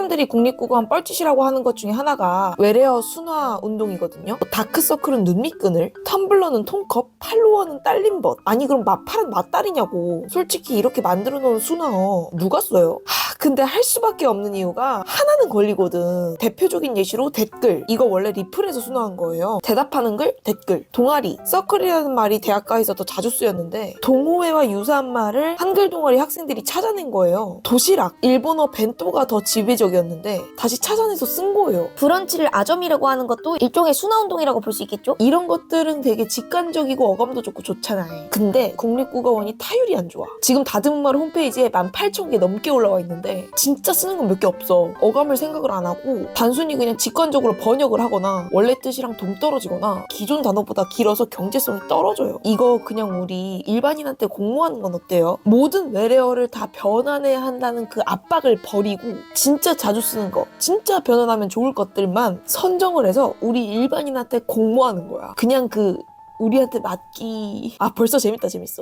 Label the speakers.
Speaker 1: 사람들이 국립국어원 뻘짓이라고 하는 것 중에 하나가 외래어 순화 운동이거든요. 뭐 다크서클은 눈밑끈을, 텀블러는 통컵, 팔로워는 딸린 벗. 아니 그럼 마팔은 맞다리냐고. 솔직히 이렇게 만들어 놓은 순화어 누가 써요? 하, 근데 할 수밖에 없는 이유가 하나는 걸리거든. 대표적인 예시로 댓글. 이거 원래 리플에서 순화한 거예요. 대답하는 글, 댓글. 동아리, 서클이라는 말이 대학가에서 더 자주 쓰였는데 동호회와 유사한 말을 한글 동아리 학생들이 찾아낸 거예요. 도시락, 일본어 벤또가 더 지배적이었는데 다시 찾아내서 쓴 거예요.
Speaker 2: 브런치를 아점이라고 하는 것도 일종의 순화운동이라고 볼 수 있겠죠?
Speaker 1: 이런 것들은 되게 직관적이고 어감도 좋고 좋잖아요. 근데 국립국어원이 타율이 안 좋아. 지금 다듬말 홈페이지에 18,000개 넘게 올라와 있 는데 진짜 쓰는 건 몇 개 없어. 어감을 생각을 안 하고 단순히 그냥 직관적으로 번역을 하거나 원래 뜻이랑 동떨어지거나 기존 단어보다 길어서 경제성이 떨어져요. 이거 그냥 우리 일반인한테 공모하는 건 어때요? 모든 외래어를 다 변환해야 한다는 그 압박을 버리고 진짜 자주 쓰는 거, 진짜 변환하면 좋을 것들만 선정을 해서 우리 일반인한테 공모하는 거야. 그냥 그 우리한테 맞기 아 벌써 재밌다 재밌어